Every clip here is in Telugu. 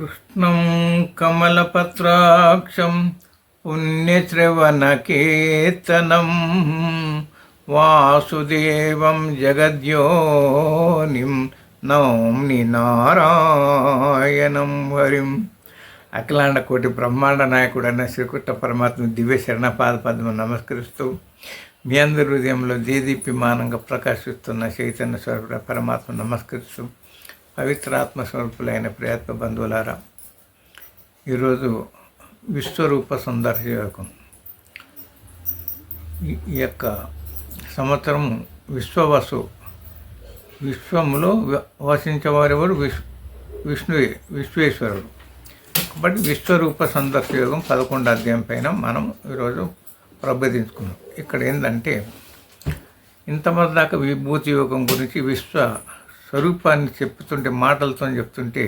కృష్ణం కమలపత్రాక్షం పుణ్యశ్రవణకీర్తనం వాసుదేవం జగద్యోనిం నౌమ్ని నారాయణం హరిం. అఖిలాండ కోటి బ్రహ్మాండ నాయకుడైన శ్రీకృష్ణ పరమాత్మ దివ్య శరణపాద పద్మ నమస్కరిస్తూ మీ అందరి హృదయంలో దేదీప్యమానంగా ప్రకాశిస్తున్న చైతన్య స్వరూప పరమాత్మ నమస్కరిస్తూ పవిత్రాత్మ స్వరూపులైన ప్రియాత్మ బంధువులారా ఈరోజు విశ్వరూప సందర్శకం ఈ ఈ యొక్క సంవత్సరం విశ్వవసు విశ్వములో వసించేవారెవరు? విశ్ విష్ణువే విశ్వేశ్వరుడు. కాబట్టి విశ్వరూప సందర్శయోగం పదకొండు అధ్యాయం పైన మనం ఈరోజు ప్రబోధించుకున్నాం. ఇక్కడ ఏంటంటే ఇంతమంది దాకా విభూతి యోగం గురించి విశ్వ స్వరూపాన్ని చెప్తుంటే మాటలతో చెప్తుంటే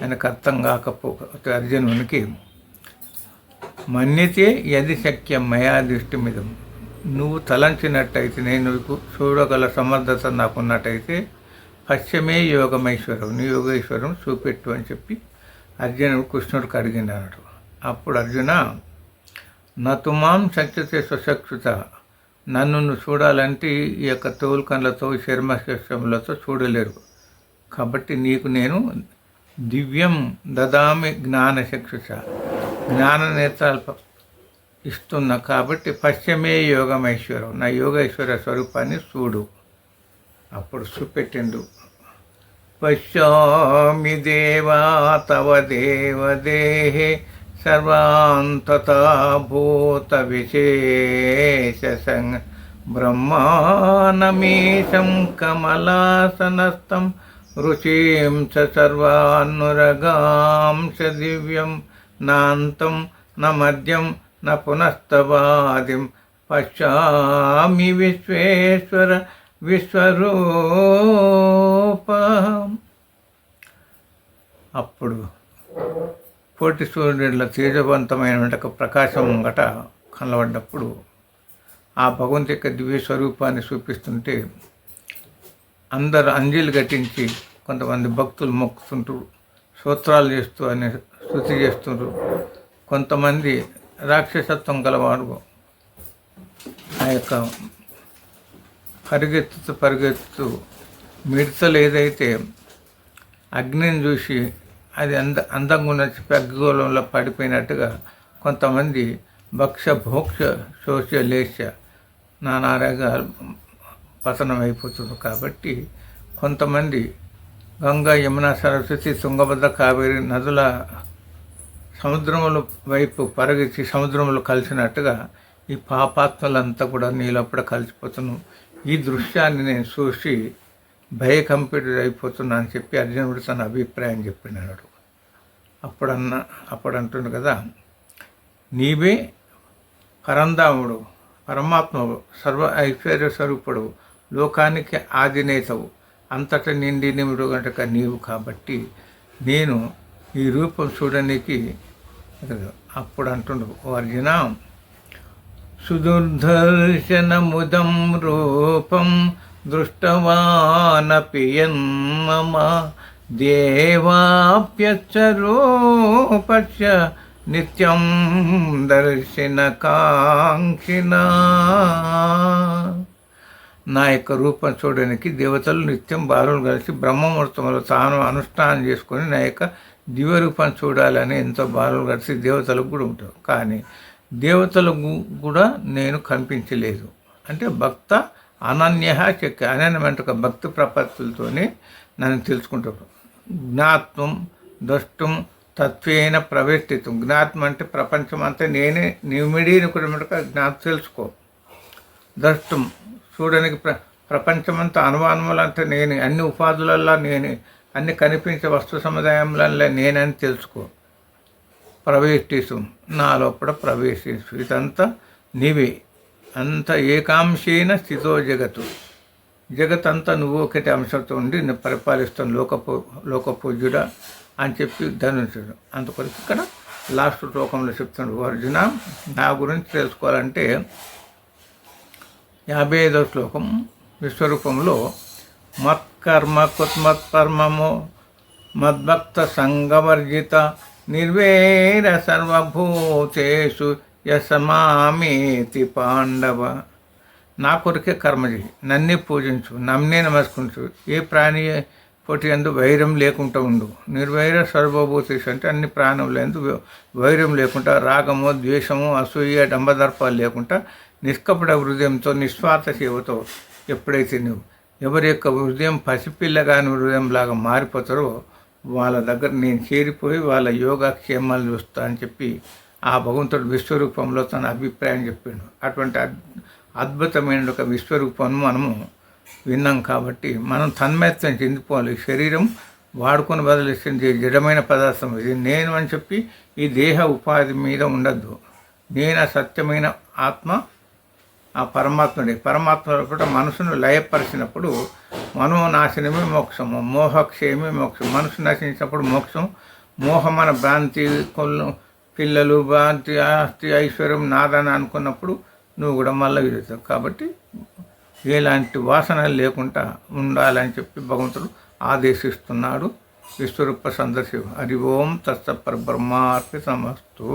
ఆయనకు అర్థం కాకపోతే అర్జునునికి మన్యతే యది శక్యం మయా దృష్టి మీద. నువ్వు తలంచినట్టయితే నేను నీకు చూడగల సమర్థత నాకున్నట్టయితే పశ్చిమే యోగమేశ్వరం నీ యోగేశ్వరం చూపెట్టు అని చెప్పి అర్జునుడు కృష్ణుడికి అడిగినాడు అప్పుడు అర్జున నతుమాం సత్యతే స్వశక్తుత నన్ను చూడాలంటే ఈ యొక్క తోలు కళ్ళతో చర్మశస్యములతో చూడలేరు. కాబట్టి నీకు నేను దివ్యం దదామి జ్ఞానచక్షుష జ్ఞాన నేత్రాలు ప- ఇస్తున్నా. కాబట్టి పశ్చిమే యోగమైశ్వరం నా యోగేశ్వర స్వరూపాన్ని చూడు. అప్పుడు చూపెట్టిండు. పశ్యామి దేవా తవ దేవదేహే సర్వాంతతా విశేష సంగ బ్రహ్మానమీశం కమలాసనస్థం రుచిం చ సర్వాన్నురగాం చ దివ్యం నాంతం న మద్యం న పునస్తవాదిం పశ్యామి విశ్వేశ్వర విశ్వరూప అప్పుడు కోటి సూర్యుల తేజవంతమైన వెంటక ప్రకాశం గట కనబడ్డప్పుడు ఆ భగవంతు యొక్క దివ్య స్వరూపాన్ని చూపిస్తుంటే అందరు అంజలి ఘటించి కొంతమంది భక్తులు మొక్కుతుంటారు సూత్రాలు చేస్తూ అని స్థుతి చేస్తుంటారు కొంతమంది రాక్షసత్వం గలవారు ఆ యొక్క పరిగెత్తుతూ పరిగెత్తుతూ మిడతలు ఏదైతే అగ్నిని చూసి అది అంద అందంగా ఉన్న పెగ్గోళంలో పడిపోయినట్టుగా కొంతమంది భక్ష భోక్ష శోష లేచ నానారగా పతనం అయిపోతుంది కాబట్టి కొంతమంది గంగా యమున సరస్వతి తుంగభద్ర కావేరి నదుల సముద్రముల వైపు పరగించి సముద్రంలో కలిసినట్టుగా ఈ పాపాత్మలంతా కూడా నీలోపల కలిసిపోతున్నాం ఈ దృశ్యాన్ని నేను చూసి భయకంపితుడు అయిపోతున్నా అని చెప్పి అర్జునుడు తన అభిప్రాయం చెప్పినాడు. అప్పుడన్న అప్పుడు అంటుండు కదా నీవే పరంధాముడు పరమాత్మవు సర్వ ఐశ్వర్య స్వరూపుడు లోకానికి ఆదినేతవు అంతట నిండి నిముడు గంటక నీవు కాబట్టి నేను ఈ రూపం చూడడానికి అప్పుడు అంటుండు ఓ అర్జున సుదుర్దర్శనముదం రూపం దృష్టవానపి యన్మమ దేవాప్యచ్చరూపస్య నిత్యం దర్శన కాంక్షిణ నా యొక్క రూపం చూడడానికి దేవతలు నిత్యం బాలులు కలిసి బ్రహ్మముహూర్తంలో తాను అనుష్ఠానం చేసుకొని నా యొక్క దివ్యరూపం చూడాలని ఎంతో బాలులు కలిసి దేవతలకు కూడా ఉంటారు. కానీ దేవతలకు కూడా నేను కనిపించలేదు. అంటే భక్త అనన్య చెక్క అనన్యమైన ఒక భక్తి ప్రపత్తులతోనే నన్ను తెలుసుకుంటాడు. జ్ఞాత్వం ద్రష్టం తత్వేన ప్రవేశితం. జ్ఞాత్వం అంటే ప్రపంచం అంతా నేనే నిమిడీని కూడా జ్ఞాత తెలుసుకో. ద్రష్టం చూడడానికి ప్ర ప్రపంచమంతా అనుమానములంతా నేనే అన్ని ఉపాధులల్లో నేనే అన్ని కనిపించే వస్తు సముదాయంలో నేనని తెలుసుకో. ప్రవేశిస్తు నా లోపల ప్రవేశిస్తు ఇదంతా నీవే. అంత ఏకాంశేన స్థితో జగత్తు జగత్. అంతా నువ్వు ఒకటి అంశంతో ఉండి నేను పరిపాలిస్తాను లోకపూ లోకపూజ్యుడా అని చెప్పి ధనుంచుడు అందుకొరకు ఇక్కడ లాస్ట్ శ్లోకంలో చెప్తున్నాడు అర్జున నా గురించి తెలుసుకోవాలంటే యాభై ఐదో శ్లోకం విశ్వరూపంలో మత్కర్మ కుత్మత్పర్మము మద్భక్త సంగవర్జిత నిర్వేర సర్వభూతేషు యసమామేతి పాండవ నా కొరకే కర్మ చేయి. నన్నే పూజించు నన్నే నమస్కరించు. ఏ ప్రాణి పోటీ ఎందు వైరం లేకుండా ఉండు. నిర్వైర సర్వభూతేషు అంటే అన్ని ప్రాణులందు వైరం లేకుండా రాగము ద్వేషము అసూయ డంబదర్పాలు లేకుండా నిష్కపట హృదయంతో నిస్వార్థ సేవతో ఎప్పుడైతే నువ్వు ఎవరి యొక్క హృదయం పసిపిల్లగాని హృదయం లాగా మారిపోతారో వాళ్ళ దగ్గర నేను చేరిపోయి వాళ్ళ యోగక్షేమాలు చూస్తా అని చెప్పి ఆ భగవంతుడు విశ్వరూపంలో తన అభిప్రాయం చెప్పిండు. అటువంటి అద్- అద్భుతమైన ఒక విశ్వరూపం మనము విన్నాం కాబట్టి మనం తన్మయత్వం చెందిపోవాలి శరీరం వాడుకొని బదిలిస్తుంది జడమైన పదార్థం ఇది. నేను అని చెప్పి ఈ దేహ ఉపాధి మీద ఉండద్దు. నేను ఆ సత్యమైన ఆత్మ ఆ పరమాత్ముడే. పరమాత్మ కూడా మనసును లయపరిచినప్పుడు మనోనాశనమే మోక్షము మోహక్షేమే మోక్షం మనసు నశించినప్పుడు మోక్షం మోహమన భ్రాంతి కొల్లు పిల్లలు భ్రాంతి ఆస్తి ఐశ్వర్యం నాదని అనుకున్నప్పుడు నువ్వు కూడా మళ్ళీ విడుతావు కాబట్టి ఎలాంటి వాసనలు లేకుండా ఉండాలని చెప్పి భగవంతుడు ఆదేశిస్తున్నాడు. విశ్వరూప సందర్శి హరి ఓం తత్సపర్ బ్రహ్మార్పి సమస్తూ.